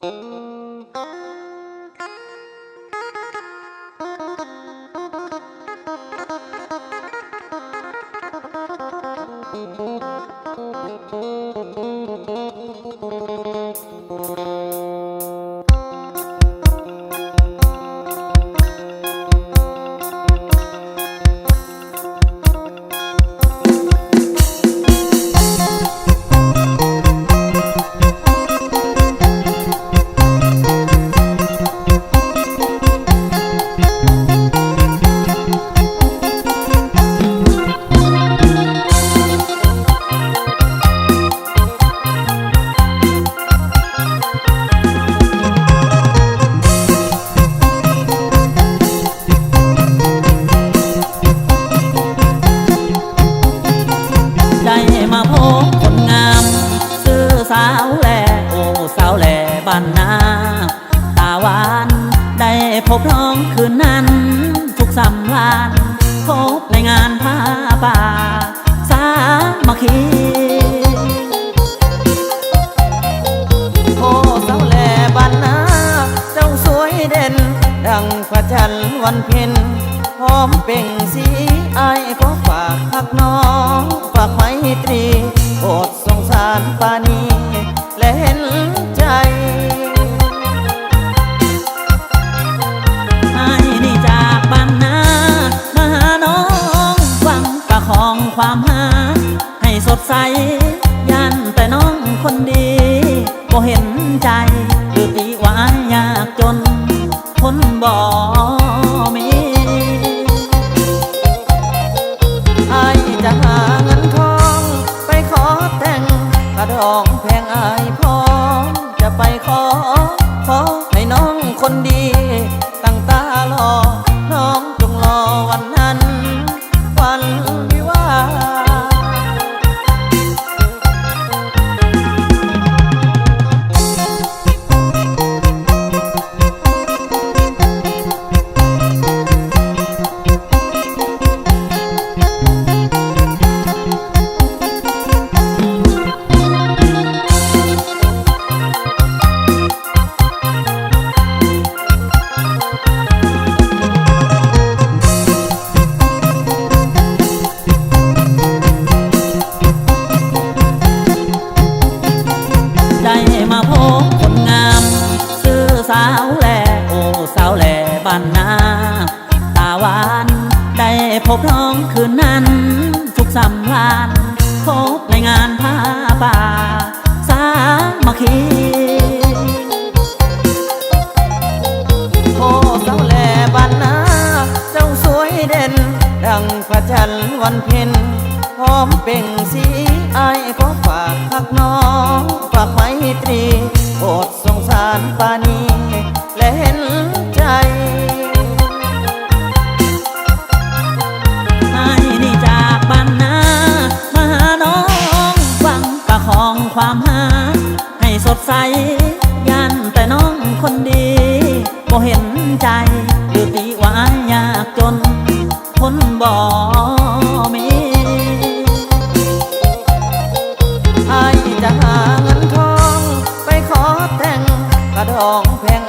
ได้ พบน้องคืนนั้น ทุกสำลานพบในงานผ้าป่า สามัคคีโอ้สาแหลบ้านนาเจ้าสวยเด่น ดังพระจันทร์วันเพ็ญพร้อมเป่งสีอายก็ฝากหักน้อง ฝากไม้ตรีโปรดสงสารปานี ความหา ให้สดใสยันแต่น้องคนดีบ่เห็นใจหรือติว่ายากจน คนบ่มีไอจะหาเงินทอง ไปขอแต่งกระดองแพงอายพร้อมจะไปขอ ขอให้น้องคนดี มาพบคนงามซื้อสาวแหล่โอ้สาวแหล่บ้านนาตาหวานได้พบน้องคืนนั้น ทุกสำลานพบในงานผ้าป่า สามัคคีโอ้สาวแหล่บ้านนาเจ้าสวยเด่น ดังพระจันทร์วันเพ็ญพร้อมเป่งสีไอายก็ฝากหักน้อง ฝากไมตรีโอดสงสารปานีและเห็นใจไอ้นี่จากบ้านนามาน้องฟังประคองความหา ให้สดใสยันแต่น้องคนดีบ่เห็นใจดูตีว่ายากจน คนบ่มี 红。